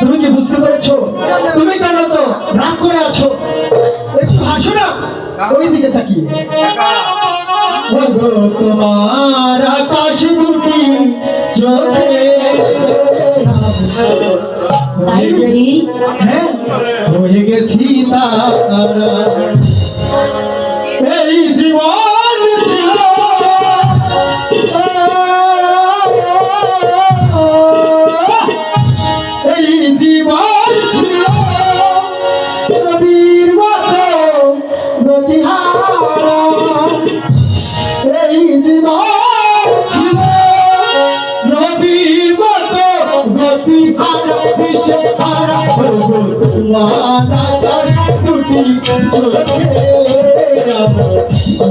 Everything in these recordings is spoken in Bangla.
তুমি কি বুঝতে পেরেছ তুমি রাগ করে আছো একটু হাসো না ওই দিকে তাকিয়ে তোমার আকাশ দুটি চোখে Yeah.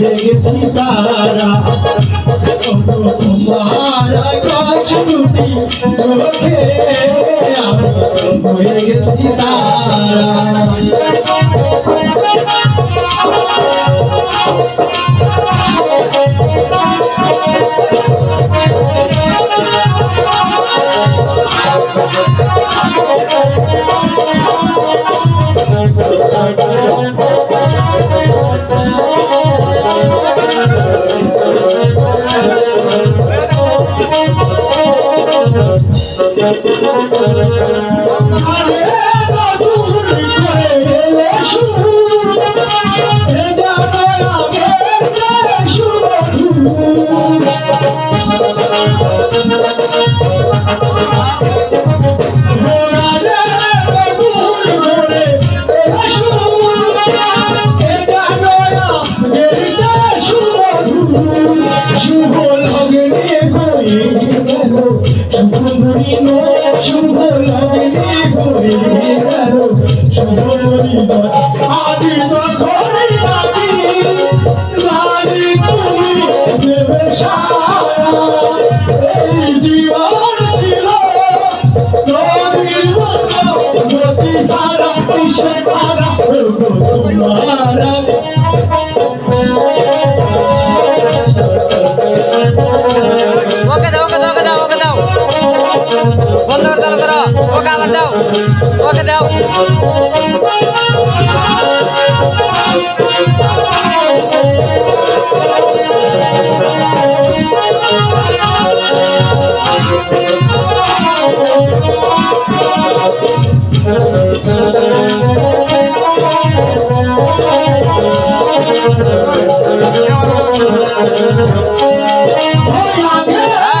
দেখছি তারা তোমার কাছ দুটি চোখে হয়ে গেছি তারা আরে দাদু করে শুরু Wonder, wonder, wonder. ওকে আবার দাও ওকে দাও Hey, I'm here!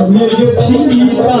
আমি গেছি তা